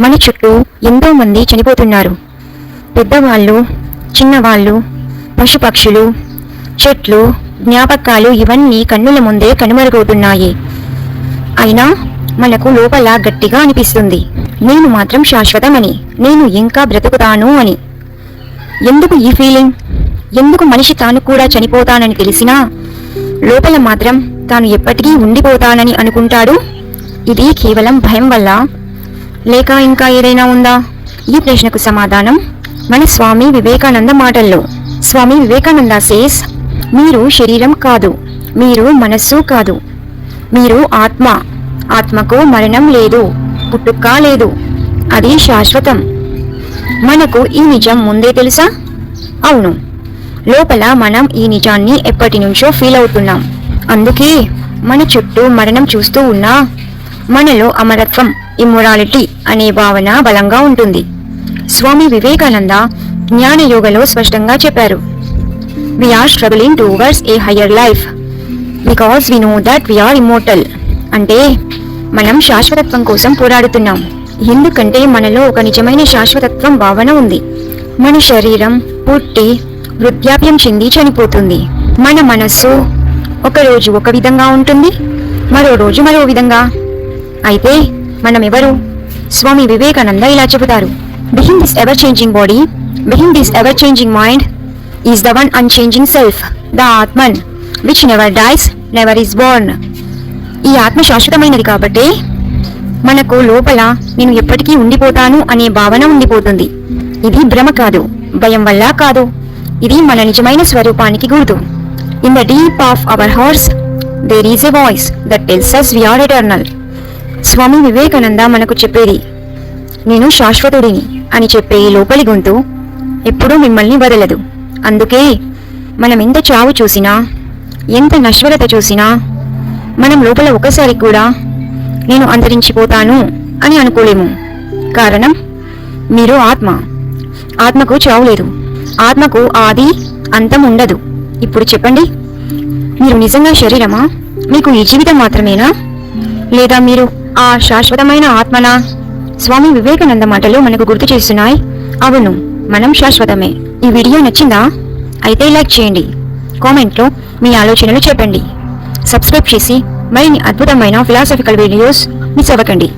మన చుట్టూ ఎంతో మంది చనిపోతున్నారు. పెద్దవాళ్ళు చిన్నవాళ్ళు పశుపక్షులు చెట్లు జ్ఞాపకాలు ఇవన్నీ కన్నుల ముందే కనుమరుగవుతున్నాయి. అయినా మనకు లోపల గట్టిగా అనిపిస్తుంది. నేను మాత్రం శాశ్వతమని నేను ఇంకా బ్రతుకుతాను అని. ఎందుకు ఈ ఫీలింగ్ ఎందుకు మనిషి తాను కూడా చనిపోతానని తెలిసినా లోపల మాత్రం తాను ఎప్పటికీ ఉండిపోతానని అనుకుంటాడు? ఇది కేవలం భయం వల్ల లేక ఇంకా ఏదైనా ఉందా? ఈ ప్రశ్నకు సమాధానం మన స్వామి వివేకానంద మాటల్లో. స్వామి వివేకానంద సేస్ మీరు శరీరం కాదు మీరు మనస్సు కాదు. మీరు ఆత్మ ఆత్మకు మరణం లేదు పుట్టుక లేదు అది శాశ్వతం. మనకు ఈ నిజం ముందే తెలుసా? అవును. లోపల మనం ఈ నిజాన్ని ఎప్పటి నుంచో ఫీల్ అవుతున్నాం. అందుకే మన చుట్టూ మరణం చూస్తూ ఉన్నా మనలో అమరత్వం ఇమ్మొరాలిటీ అనే భావన బలంగా ఉంటుంది. స్వామి వివేకానంద జ్ఞాన యోగలో స్పష్టంగా చెప్పారు. We are struggling towards a higher life because we know that we are immortal అంటే మనం శాశ్వతత్వం కోసం పోరాడుతున్నాం. ఎందుకంటే మనలో ఒక నిజమైన శాశ్వతత్వం భావన ఉంది. మన శరీరం పుట్టి వృద్ధాప్యం చెంది చనిపోతుంది. మన మనస్సు ఒక రోజు ఒక విధంగా ఉంటుంది మరో రోజు మరో విధంగా. అయితే మనం ఎవరు స్వామి వివేకానంద ఇలా చెబుతారు. Behind this ever changing body behind this ever changing mind is the one unchanging self the Atman which never dies never is born ఈ ఆత్మ శాశ్వతమైనది కాబట్టి మనకు లోపల నేను ఎప్పటికీ ఉండిపోతాను అనే భావన ఉండిపోతుంది. ఇది భ్రమ కాదు భయం వల్ల కాదు. ఇది మన నిజమైన స్వరూపానికి గుర్తు. In the deep of our hearts there is a voice that tells us we are eternal Swami Vivekananda మనకు చెప్పేది నేను శాశ్వతుడిని అని చెప్పే ఈ లోపలి గొంతు ఎప్పుడూ మిమ్మల్ని వదలదు. అందుకే మనం ఎంత చావు చూసినా ఎంత నశ్వరత చూసినా మనం లోపల ఒకసారి కూడా నేను అంతరించిపోతాను అని అనుకోలేము. కారణం మీరు ఆత్మ. ఆత్మకు చావు లేదు. ఆత్మకు ఆది అంతం ఉండదు. ఇప్పుడు చెప్పండి మీరు నిజంగా శరీరమా? మీకు ఈ జీవితం మాత్రమేనా? లేదా మీరు ఆ శాశ్వతమైన ఆత్మనా? స్వామి వివేకానంద మాటలు మనకు గుర్తు చేస్తున్నాయి. అవును మనం శాశ్వతమే. ఈ వీడియో నచ్చిందా? అయితే లైక్ చేయండి. కామెంట్లో మీ ఆలోచనలు చెప్పండి. సబ్స్క్రైబ్ చేసి మరిన్ని అద్భుతమైన ఫిలాసఫికల్ వీడియోస్ మిస్ అవ్వకండి.